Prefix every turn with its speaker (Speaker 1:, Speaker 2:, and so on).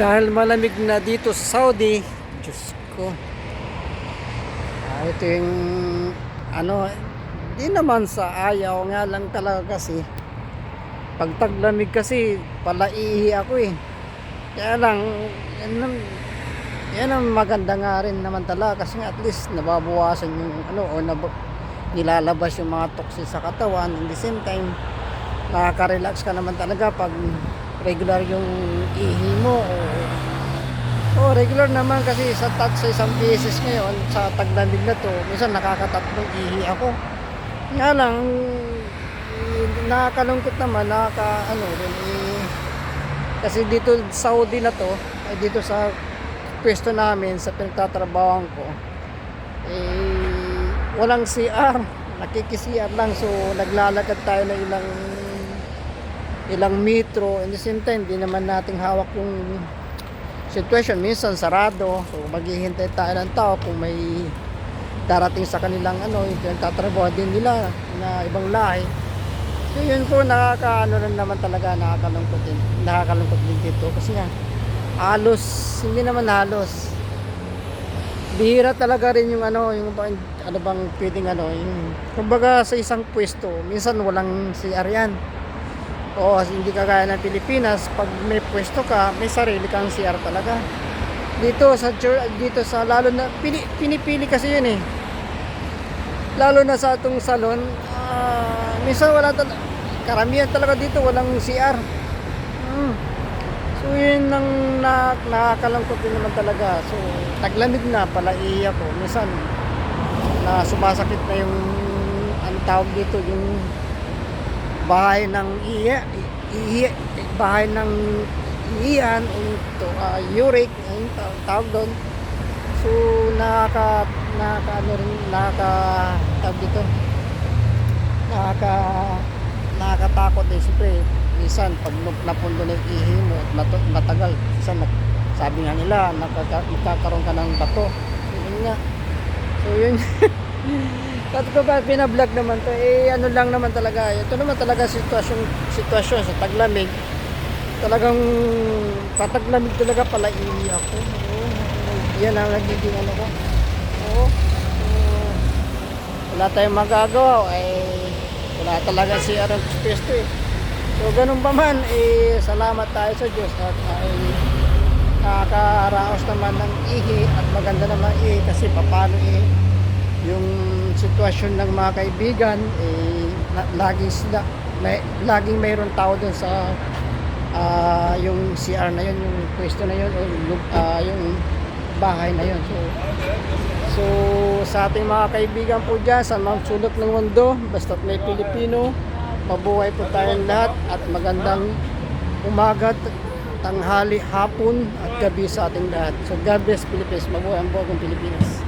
Speaker 1: Dahil malamig na dito sa Saudi, Diyos ko. Ah, ito yung ano, di naman sa ayaw nga lang talaga kasi pag taglamig kasi palaihi ako eh. Kaya lang, yan ang, yan ang maganda nga rin naman talaga kasi at least nababawasan yung ano o nab nilalabas yung mga toxins sa katawan in the same time nakaka-relax ka naman talaga pag regular yung ihi mo regular naman kasi sa tat sa isang beses ngayon sa taglamig na to minsan nakakatatlong ihi ako. Nga lang eh, nakakalungkot naman nakaka ano rin eh, kasi dito Saudi na to ay dito sa pwesto namin sa pinagtatrabahoan ko eh walang CR nakiki-CR lang. So naglalakad tayo ng ilang ilang metro. In the same time di naman nating hawak yung situation minsan sarado. So maghihintay tayo ng tao kung may darating sa kanilang ano yung pinagtatrabaho din nila na ibang lahi. So yun po nakakaano rin naman talaga nakakalungkot din nakakalungkot din dito. Kasi nga halos hindi naman halos. Bihira talaga rin yung ano yung ano bang pwedeng ano yung kumbaga sa isang pwesto minsan walang CR yan o hindi kagaya ng Pilipinas pag may pwesto ka may sarili kang CR talaga. Dito sa dito sa lalo na pini, pinipili kasi yun eh. Lalo na sa atong salon ah, minsan wala talaga karamihan talaga dito walang CR hmm. so yun ang na, nakakalangkot din naman talaga. So taglamig na pala iiyak ko minsan na sumasakit na yung ang tawag dito yung bahay ng iya, iya bahay ng iyan to uh, uric yung taw- tawag doon. So nakaka nakaka ano rin nakaka tawag dito nakaka nakakatakot din siyempre minsan pag napundo na yung ihi mo at mat- matagal minsan nag- sabi nga nila nakaka- magkakaroon ka ng bato. Yun nga. So yun Kat ko ba pinablog naman to? Eh ano lang naman talaga ito naman talaga sitwasyon sitwasyon sa taglamig. Talagang pataglamig talaga pala ihi ako. Oo, yan ang nagiging ano ko. Oo Oo. wala tayong magagawa eh. Wala talaga si Aaron Pesto eh. So ganun pa man eh salamat tayo sa Diyos at ay nakakaraos naman ng ihi at maganda naman ihi kasi paano eh yung sitwasyon ng mga kaibigan eh laging sila may, laging mayroon tao doon sa ah, yung CR na yun yung pwesto na yun o ah, yung bahay na yun so so sa ating mga kaibigan po dyan sa mga sulok ng mundo basta't may Pilipino mabuhay po tayong lahat at magandang umaga tanghali, hapon at gabi sa ating lahat. So God bless Philippines. Mabuhay ang buong Pilipinas.